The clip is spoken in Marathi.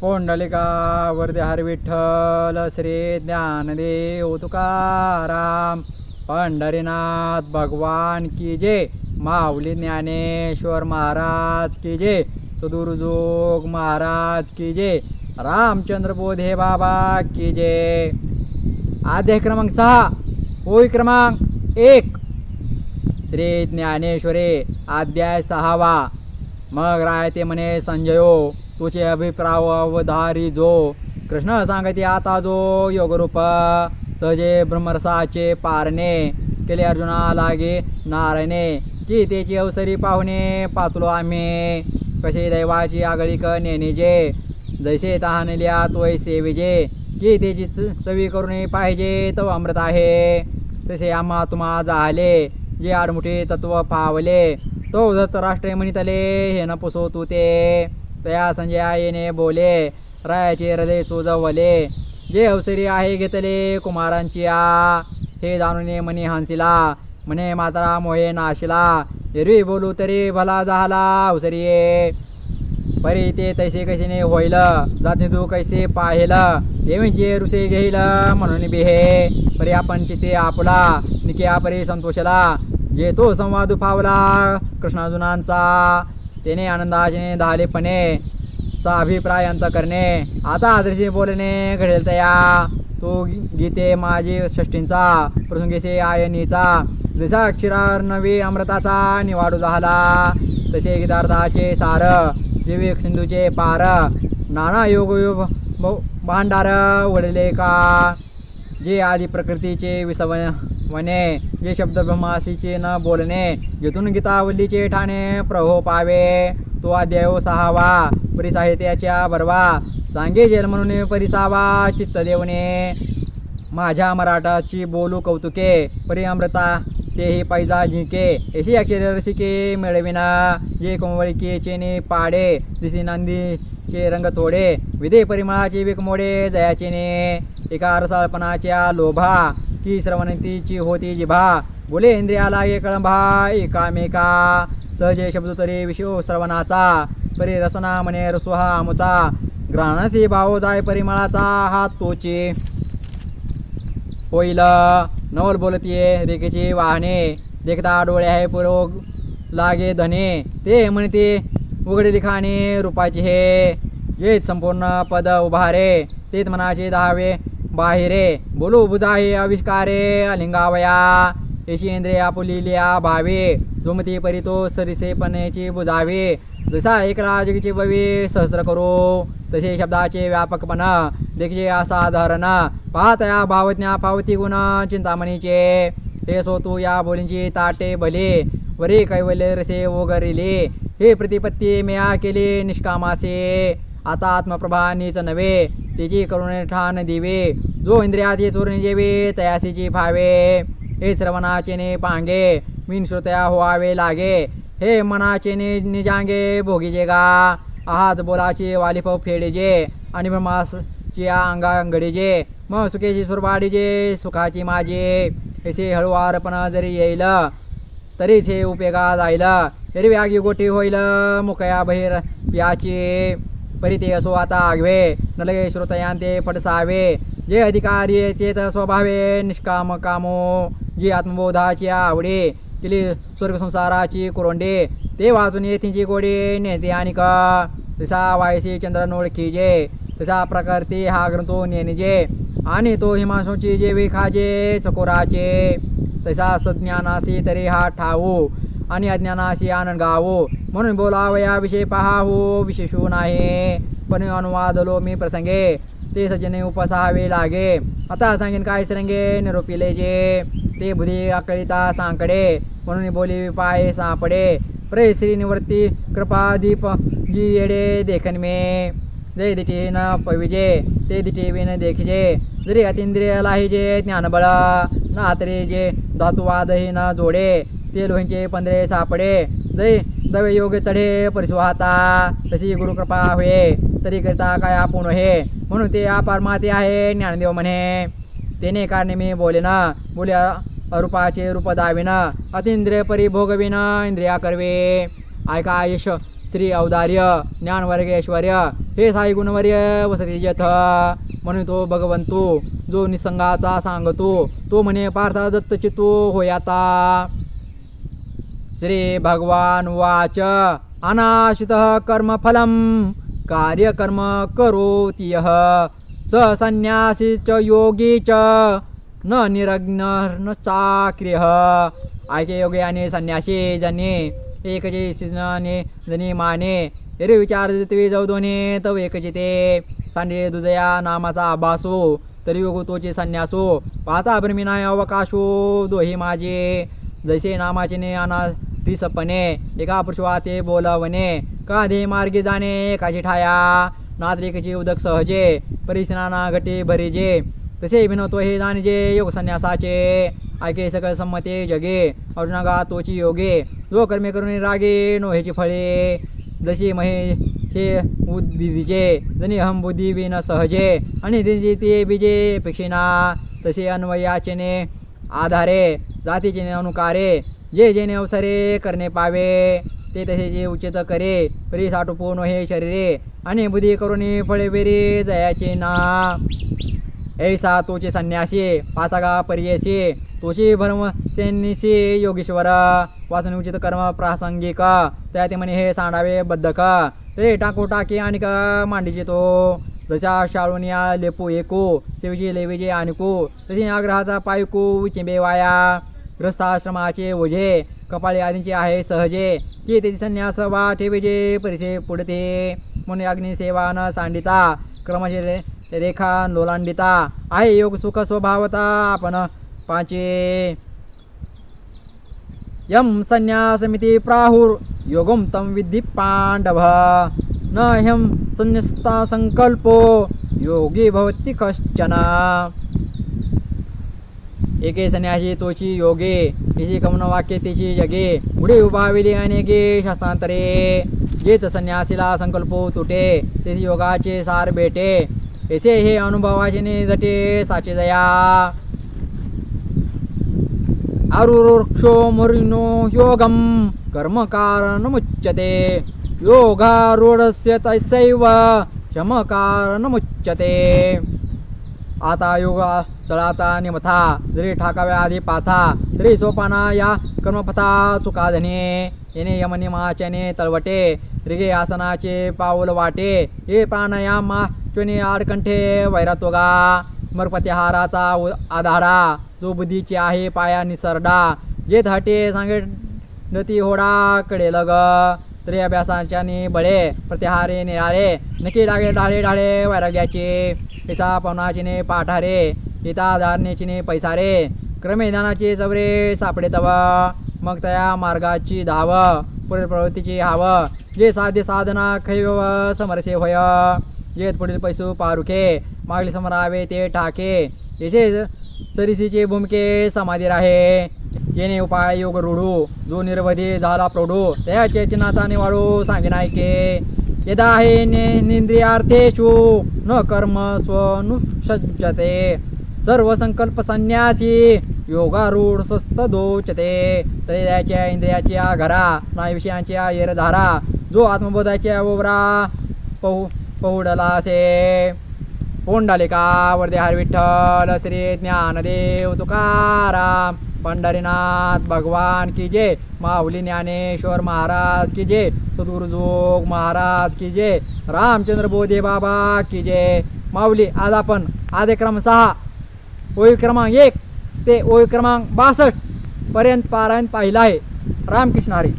पोंडलिका वरदे हर विठ्ठल श्री ज्ञानदेव तुकाराम पंढरीनाथ भगवान की जय माऊली ज्ञानेश्वर महाराज की जय सुदुर्जोग महाराज की जय रामचंद्र बोधे बाबा की जय. अध्याय क्रमांक सहा होई क्रमांक एक. श्री ज्ञानेश्वरे अध्याय सहावा. मग रायते म्हणे संजयो. तुझे अभिप्राव अवधारी जो कृष्ण सांगते आता जो योगरूप सजे ब्रह्मरसाचे पारणे केले अर्जुना लागे नारायणे की त्याची अवसरी पाहुणे पातलो आम्ही. कसे दैवाची आगळीक नेणेजे जैसे तहानल्या तोय सेविजे की त्याची च- चवी करून पाहिजे तो अमृत आहे. तसे आम्हा तुम्हा झाले जे आडमुठी तत्व पावले तो धृतराष्ट्रे म्हणितले हे न पुसो तू ते. तया संजय आईने बोले रायाचे हृदय चोजवले. जे अवसरी आहे घेतले कुमारांची आ. हे जाणून म्हणे हांसिला. म्हणे मात्रा मोहे नाशिला. एरवी बोलू तरी भला झाला अवसरी ये. परी ते तैसे कशीने होईल? जाते तू कैसे पाहिल? देवींचे रुसे घेईल म्हणून बिहे परी आपण चिते आपला. निके आपरी संतोषला. जे तो संवाद फावला कृष्णाजुनांचा त्याने आनंदाचे धालेपणे अभिप्राय अंत करणे आता आदर्शी बोलणे घडेल तया तो गीते माझे षष्टींचा प्रसंगीसे आयनीचा. जसा अक्षरार नवी अमृताचा निवाडू झाला. तसे गीतार्थाचे सार विवेक सिंधूचे पार. नाना योग भांडार वडले का? जे आदी प्रकृतीचे विसवन. वने जे शब्द ब्रह्मासीचे न बोलणे जिथून गीतावल्लीचे ठाणे प्रहो पावे तो देव सहावा परिसाहित्याच्या बरवा सांगे जेल म्हणून परिसावा चित्त देवने माझ्या मराठाची बोलू कौतुके परी अमृता तेही पैजा जिंके. एशी अक्षर रसिके मिळविना जे कोंवळीके चेने पाडे दिसी नांदीचे रंग थोडे विधे परिमळाचे विकमोडे जयाचेने एका रसाळपणाच्या लोभा की श्रवणतीची होती जिभा बोले इंद्रियाला एक कळंभा एकामेका. सहजे शब्द तरी विषो श्रवणाचा. परी रसना म्हणे रसुहा आमचा ग्रहणासी भाव जाय परिमळाचा हात तोचे. होईल नवल बोलतीये रेखेची वाहने. देखता डोळे आहे पुरो लागे धने. ते म्हणते उघडे लिखाणे रूपाचे हे. जे संपूर्ण पद उभारे तेच मनाचे दहावे बाहेरे. बोलू बुजाहे आविष्कारे अलिंगावया येशी इंद्रिया आपुलिल्या भावे जोमती परितो सरिसेपणेची बुजावे जसा एक राजकीचे भवे सहस्त्र करू. तसे शब्दाचे व्यापकपण देखजे असाधारण पाहतया भावज्ञा पावती गुण चिंतामणीचे. हे सोतू या बोलींची ताटे भले. वरे कैवल्य रसे ओगरिले हे प्रतिपत्ती मेया केले निष्कामासे. आता आत्मप्रभा नीच नव्हे. तिची करुणे ठाण दिवे जो इंद्रियाची चोरून जेवे तयासीची भावे हे श्रवणाचे ने पांगे मीन श्रोत्या होवावे लागे हे मनाचे नि निजांगे भोगीजे गा आहाच बोलाचे वालिफ फेडीजे आणि ब्रह्मासची अंगा अंगडीजे मग सुखेची सुरबाडीजे सुखाची माझे असे हळूवारपण जरी येईल तरीच हे उपेगा जाईल हिरवी गोटी होईल मुकया बहिर याची. परिते असो आता आगवे नलगे श्रोतयांते फडसावे. जे अधिकारी चेत स्वभावे निष्काम कामो जी आत्मबोधाची आवडे केली स्वर्गसंसाराची कुरोंडे. ते वाचून येथींची गोडी नेते आणि का? तसा वायसी चंद्रन ओळखीजे तसा प्रकारती हा ग्रंथो नेनिजे आणि तो हिमांशूची जे विखाजे चकोराचे. तसा सज्ञानासी तरी हा ठावू आणि अज्ञानाशी आनंद गावो. म्हणून बोलावया पहा हो विशेषू नाही। पण अनुवादलो मी प्रसंगे। ते सजने उपसावे लागे। आता सांगेन काय सरंगे निरोपिले जे ते बुधी अकळिता सांकडे। म्हणून बोली पाय सापडे। प्रे श्री निवृत्ती कृपा दीप जी येडे देखन मे। जय दिटे न पविजे ते दिठी विन देखिजे। जरी अतिंद्रिय लाहिजे ज्ञानबळ न आतरे जे धातुवादही न जोडे। ते लोहींचे पंधरे सापडे। जय दवे योग चढे परिसुहाता तशी गुरुकृपा होय तरी करता काय आपण हे। म्हणून ते आपार माते आहे ज्ञानदेव म्हणे। तेने कारणे मी बोले ना बोले रूपाचे रूप दाविना अतिंद्रिय परिभोगविना इंद्रिया करवे। ऐका यश श्री औदार्य ज्ञानवर्गेश्वर्य हे साई गुणवर्य वसती जथ। म्हणून तो भगवंतू जो निसंगाचा सांगतो तो म्हणे पार्थ दत्त चित्तो होयाता। श्री भगवान वाच। अनाशित कर्मफलम कार्यकर्म करोति यः। स संन्यासी च योगी च न निरग्न न चाक्रियः। आयके योगी आणि संन्यासी जने एकचे सिजने जनी माने तरी विचार तुम्ही जाऊ दोने तव एकचे ते सांडे दुजया नामाचा आभासो तरी योग तोचे संन्यासो पाहता ब्रमिनाय अवकाशो दोही माझे। जैसे नामाचे ने अना सपने एका पुरुषवा ते बोलवणे काधे मार्गे जाणे एकाची ठाया नाद्रिकेची उदक सहजे परिसनाना घटे भरिजे. तसे विनवतो हे जाणजे योग संन्यासाचे. ऐके सकळ संमते जगे अर्जुनागा तोची योगे. जो कर्मे करून रागे नोहेची फळे. जशी महे हे उद्भिजे जनी अहम बुद्धी विन सहजे. आणि दिजे ते बीजे पेक्षिना तसे अन्वयाचेने आधारे जातीचे अनुकारे जे जेने अवसरे करणे पावे ते तसे जे उचित करे परी साठोपून हे शरीरे आणि बुद्धी करून फळे बेरी जयाचे ना. ऐसा तोचे संन्यासी पातागा पर्येशी तोची भरम सेनिसी योगेश्वर वाचन उचित कर्म प्रासंगिक त्या ते म्हणे हे सांडावे बद्धक ते टाको टाकी आणि का मांडीचे तो. जशा शाळुनिया लेपू एको सेवीचे लेविजे आणको तशी आग्रहाचा पायको चिंबे वाया ग्रस्ताश्रमाचे ओझे कपाळी आदींचे आहे सहजे की त्याची संन्यास वा ठेवीचे परिसे पुढते. म्हणून अग्निसेवा न सांडिता क्रमाचे रे रेखा नोलांडिता आहे योग सुख स्वभावता आपण पाचे. यम संन्यासमिती प्राहुर योगम तम विद्धी पांडव. न ह्यम संन्यस्ता संकल्पो योगी भवती कश्चन। एके संन्यासी तोची योगे तिची कमन वाक्य तिची जगे पुढे उभाविली अनेके शास्त्रांतरे। येत संन्यासीला संकल्पो तुटे तेथे योगाचे सार भेटे ऐसे हे अनुभवाचे ने जटे साचे दया आरुरुक्षो मरिनो योगम कर्मकारणमुच्यते। योगारूढस्य तस्यैव शमकारणमुच्यते आता योग चळाचा निमथा जरी ठाकाव्या आधी पाथा तरी सोपाना या कर्मपथा चुकाधने येणे यमनिमाच्याने तळवटे रिगे आसनाचे पाऊल वाटे हे प्राणायामा चुने आडकंठे वैरातोगा मरपतिहाराचा उ- आधाडा जो बुद्धीचे आहे पाया निसरडा जे धाटे सांगे नती होडा कडे लग तरी अभ्यासाच्याने बळे प्रतिहारे निराळे नक्की डाळे डाळे डाळे वैराग्याचे पिसा पवनाचीने पाठारे पिता धारणेचीने पैसारे क्रमे चवरे सापडे तव मग त्या मार्गाची धाव पुढील प्रवृत्तीची हाव जे साध्य साधना खैव समरसे होय जे पुढील पैसू पारुखे मागले समरावे ते ठाके येथे सरिसीचे भूमिके समाधी राहे. जेणे उपाय योग रूढू जो निर्वधी झाला प्रौढू त्याचे चिन्हाचा निवाडू सांगे नायके यदा हे ने निंद्रियार्थेषु न कर्म स्वनुसज्जते. सर्व संकल्प संन्यासी योगारूढ स्वस्त दोचते तरी त्याच्या इंद्रियाच्या घरा नाही विषयांच्या येरधारा जो आत्मबोधाच्या ओवरा पहु पहुडला असे पोंडालिका वरदे हर विठ्ठल श्री ज्ञानदेव तुकाराम. पंढरीनाथ भगवान की जय. माऊली ज्ञानेश्वर महाराज की जय. सद्गुरुजोग महाराज की जय. रामचंद्र बोधे बाबा की जय. माऊली आज आपण आदेक्रम सहा ओळी क्रमांक एक ते ओळी क्रमांक बासष्ट पर्यंत पारायण पाहिलं आहे. रामकृष्ण हरी.